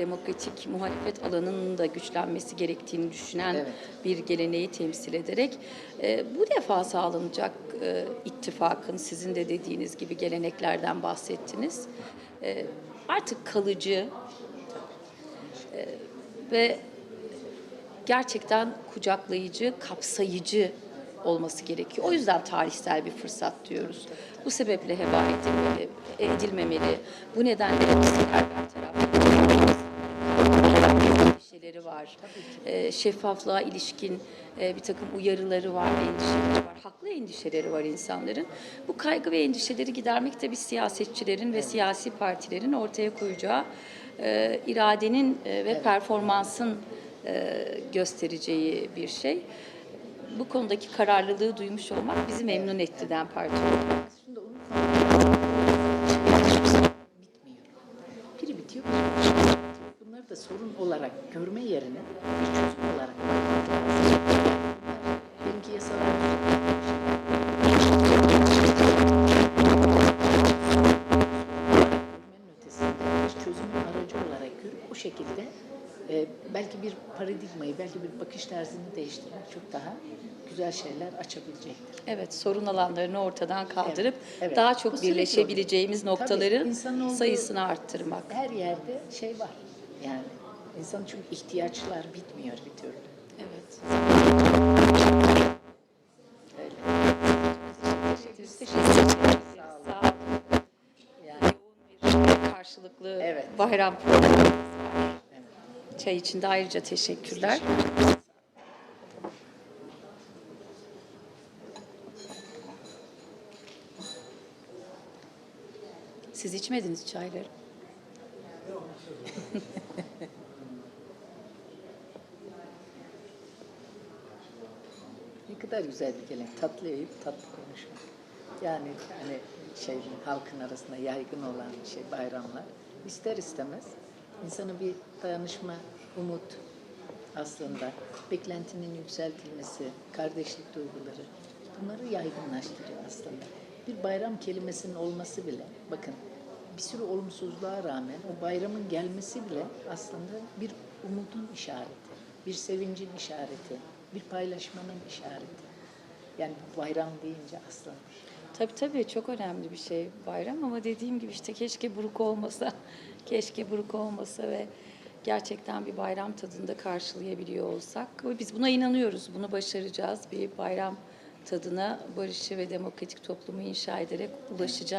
demokratik muhalefet alanının da güçlenmesi gerektiğini düşünen Evet. bir geleneği temsil ederek e, bu defa sağlanacak e, ittifakın sizin de dediğiniz gibi geleneklerden bahsettiniz. E, artık kalıcı e, ve gerçekten kucaklayıcı, kapsayıcı olması gerekiyor. O yüzden tarihsel bir fırsat diyoruz. Bu sebeple heba edilmeli, edilmemeli. Bu nedenle ikisiler tarafından endişeleri var. Ee, şeffaflığa ilişkin e, bir takım uyarıları var, endişeleri var. Haklı endişeleri var insanların. Bu kaygı ve endişeleri gidermek de bir siyasetçilerin ve siyasi partilerin ortaya koyacağı e, iradenin e, ve performansın e, göstereceği bir şey. Bu konudaki kararlılığı duymuş olmak bizi memnun etti DEM Parti olarak. Da sorun olarak görme yerine bir çözüm olarak benimki yasalar görmenin ötesinde bir çözümün aracı olarak görüp o şekilde e, belki bir paradigmayı, belki bir bakış tarzını değiştirmek çok daha güzel şeyler açabilecektir. Evet, sorun alanlarını ortadan kaldırıp Evet, evet. daha Bu çok sürekli birleşebileceğimiz Tabii, noktaların olduğu- sayısını arttırmak. Her yerde şey var. Yani insan çünkü ihtiyaçlar bitmiyor bir türlü. Evet. Öyle. Teşekkür ederiz. Sağ olun. Yani Yoğun bir karşılıklı Evet. bayram. Çay için de ayrıca teşekkürler. Siz içmediniz çayları. Ne kadar güzel bir gelenek. Tatlı yiyip tatlı konuşmak. Yani hani şey halkın arasında yaygın olan şey bayramlar. İster istemez insana bir dayanışma, umut aslında beklentinin yükseltilmesi, kardeşlik duyguları bunları yaygınlaştırıyor aslında. Bir bayram kelimesinin olması bile bakın bir sürü olumsuzluğa rağmen o bayramın gelmesi bile aslında bir umudun işareti, bir sevincin işareti, bir paylaşmanın işareti. Yani bu bayram deyince aslında Tabii tabii çok önemli bir şey bayram ama dediğim gibi işte keşke buruk olmasa, keşke buruk olmasa ve gerçekten bir bayram tadında karşılayabiliyor olsak. Biz buna inanıyoruz, bunu başaracağız. Bir bayram tadına barışı ve demokratik toplumu inşa ederek ulaşacağız.